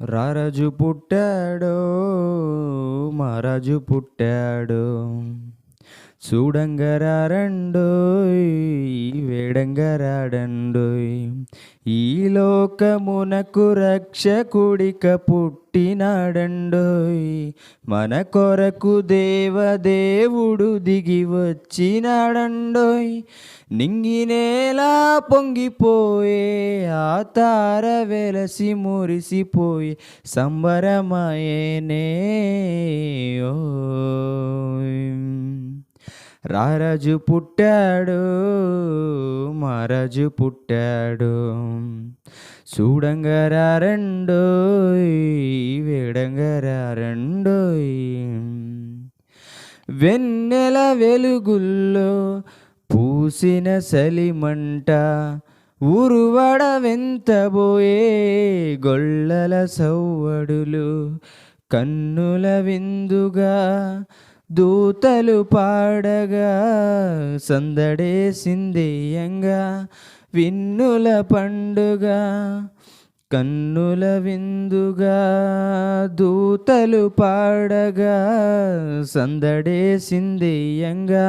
రారాజు పుట్టాడో మహారాజు పుట్టాడు. వేడంగా వేడంగరాడండోయ్ ఈ లోకమునకు రక్షకుడిక పుట్టినాడండోయ్ మన కొరకు దేవదేవుడు దిగి వచ్చినాడండోయ్ నింగినేలా పొంగిపోయే తార వెలసి మురిసిపోయి సంబరమాయేనే. రారాజు పుట్టాడు మహారాజు పుట్టాడు. చూడంగరారండోయ్ వేడంగరారండోయ్ వెన్నెల వెలుగుల్లో పూసిన సలిమంట ఉరువడ వెంతబోయే గొల్లల సవ్వడులు కన్నుల విందుగా దూతలు పాడగా సందడే సిందేయంగా విన్నుల పండుగ కన్నుల విందుగా దూతలు పాడగా సందడే సిందేయంగా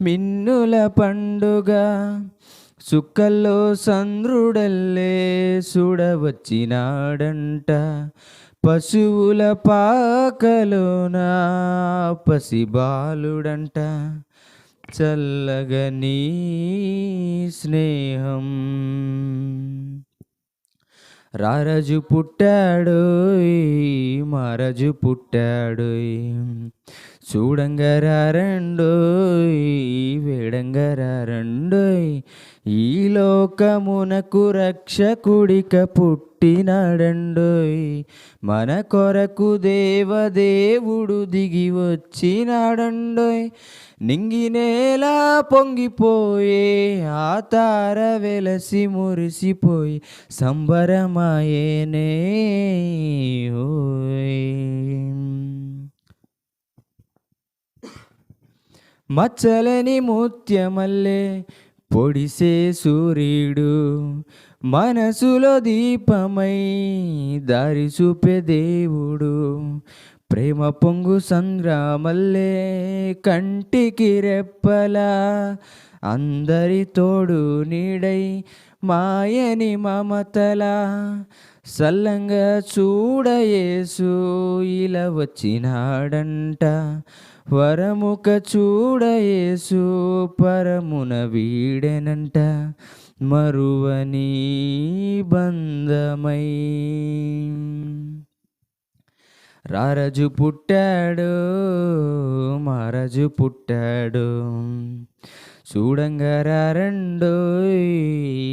మిన్నుల పండుగ సుక్కల్లో సంద్రుడల్లే చూడవచ్చినాడంట పశువుల పాకలోన పసిబాలుడంట. చల్లగని స్నేహం. రారాజు పుట్టాడు మహారాజు పుట్టాడు చూడంగరారండోయ్ వేడంగరారండోయ్ ఈ లోకమునకు రక్షకుడిక పుట్టినడండోయ్ మన కొరకు దేవదేవుడు దిగి వచ్చినాడండోయ్ నింగినేలా పొంగిపోయే ఆ తార వెలసి మురిసిపోయి సంబరమాయేనే ఓయ్ మచ్చలని ముత్యమల్లే పొడిసే సూర్యుడు మనసులో దీపమై దారి చూపే దేవుడు. ప్రేమ పొంగు సంగ్రామల్లే కంటికి రెప్పలా అందరి తోడు నీడై మాయని మమతలా సల్లంగా చూడయేసు ఇలా వచ్చినాడంట. వరముక చూడయేసు పరమున వీడెనంట. మరువని బంధమై రారాజు పుట్టాడు మహారాజు పుట్టాడు. చూడంగరారండోయ్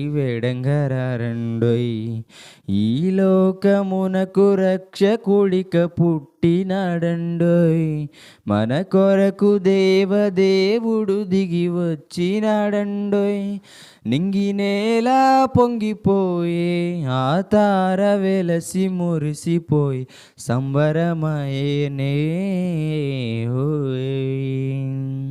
వేడంగరారండోయ్. ఈ లోకమునకు రక్షకుడిక పుట్టినాడండోయ్. మన కొరకు దేవదేవుడు దిగి వచ్చినాడండోయ్ నింగినేలా పొంగిపోయే ఆ తార వెలసి మురిసిపోయి సంబరమయేనే ఓయ్